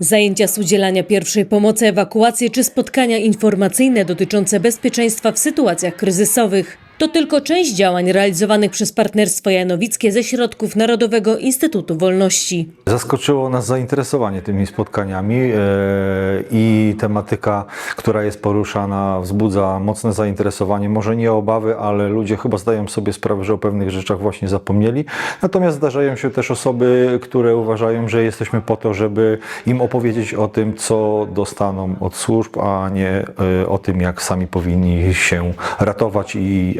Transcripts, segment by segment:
Zajęcia z udzielania pierwszej pomocy, ewakuacje czy spotkania informacyjne dotyczące bezpieczeństwa w sytuacjach kryzysowych. To tylko część działań realizowanych przez Partnerstwo Janowickie ze środków Narodowego Instytutu Wolności. Zaskoczyło nas zainteresowanie tymi spotkaniami e, i tematyka, która jest poruszana, wzbudza mocne zainteresowanie. Może nie obawy, ale ludzie chyba zdają sobie sprawę, że o pewnych rzeczach właśnie zapomnieli. Natomiast zdarzają się też osoby, które uważają, że jesteśmy po to, żeby im opowiedzieć o tym, co dostaną od służb, a nie e, o tym, jak sami powinni się ratować i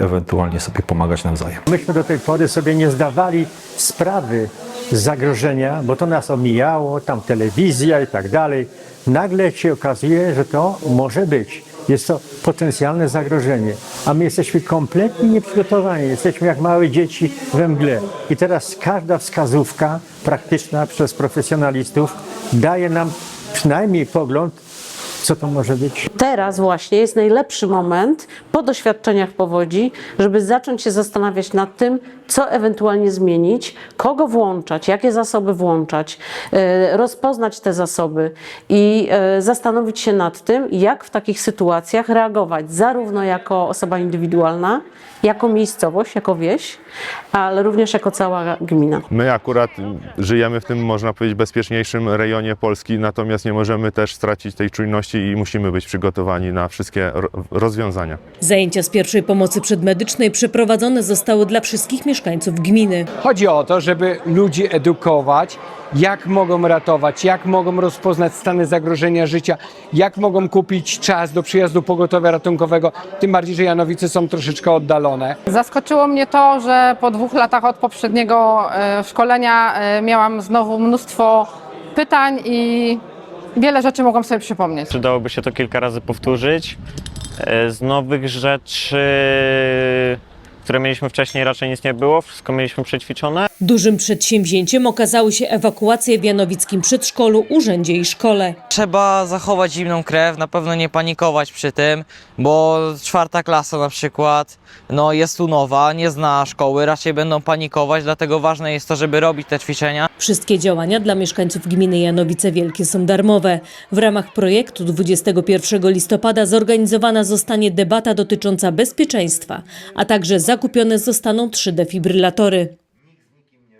sobie pomagać nawzajem. Myśmy do tej pory sobie nie zdawali sprawy z zagrożenia, bo to nas omijało, tam telewizja i tak dalej. Nagle się okazuje, że to może być. Jest to potencjalne zagrożenie, a my jesteśmy kompletnie nieprzygotowani. Jesteśmy jak małe dzieci we mgle. I teraz każda wskazówka praktyczna przez profesjonalistów daje nam przynajmniej pogląd, co to może być. Teraz właśnie jest najlepszy moment po doświadczeniach powodzi, żeby zacząć się zastanawiać nad tym, co ewentualnie zmienić, kogo włączać, jakie zasoby włączać, e, rozpoznać te zasoby i e, zastanowić się nad tym, jak w takich sytuacjach reagować, zarówno jako osoba indywidualna, jako miejscowość, jako wieś, ale również jako cała gmina. My akurat żyjemy w tym, można powiedzieć, bezpieczniejszym rejonie Polski, natomiast nie możemy też stracić tej czujności i musimy być przygotowani na wszystkie ro- rozwiązania. Zajęcia z pierwszej pomocy przedmedycznej przeprowadzone zostały dla wszystkich mieszkańców gminy. Chodzi o to, żeby ludzi edukować, jak mogą ratować, jak mogą rozpoznać stany zagrożenia życia, jak mogą kupić czas do przyjazdu pogotowia ratunkowego, tym bardziej, że Janowice są troszeczkę oddalone. Zaskoczyło mnie to, że po dwóch latach od poprzedniego e, szkolenia e, miałam znowu mnóstwo pytań i wiele rzeczy mogłam sobie przypomnieć. Przydałoby się to kilka razy powtórzyć. E, Z nowych rzeczy, które mieliśmy wcześniej, raczej nic nie było. Wszystko mieliśmy przećwiczone. Dużym przedsięwzięciem okazały się ewakuacje w Janowickim Przedszkolu, Urzędzie i Szkole. Trzeba zachować zimną krew, na pewno nie panikować przy tym, bo czwarta klasa na przykład no jest tu nowa, nie zna szkoły, raczej będą panikować, dlatego ważne jest to, żeby robić te ćwiczenia. Wszystkie działania dla mieszkańców gminy Janowice Wielkie są darmowe. W ramach projektu 21 listopada zorganizowana zostanie debata dotycząca bezpieczeństwa, a także zakupione zostaną trzy defibrylatory.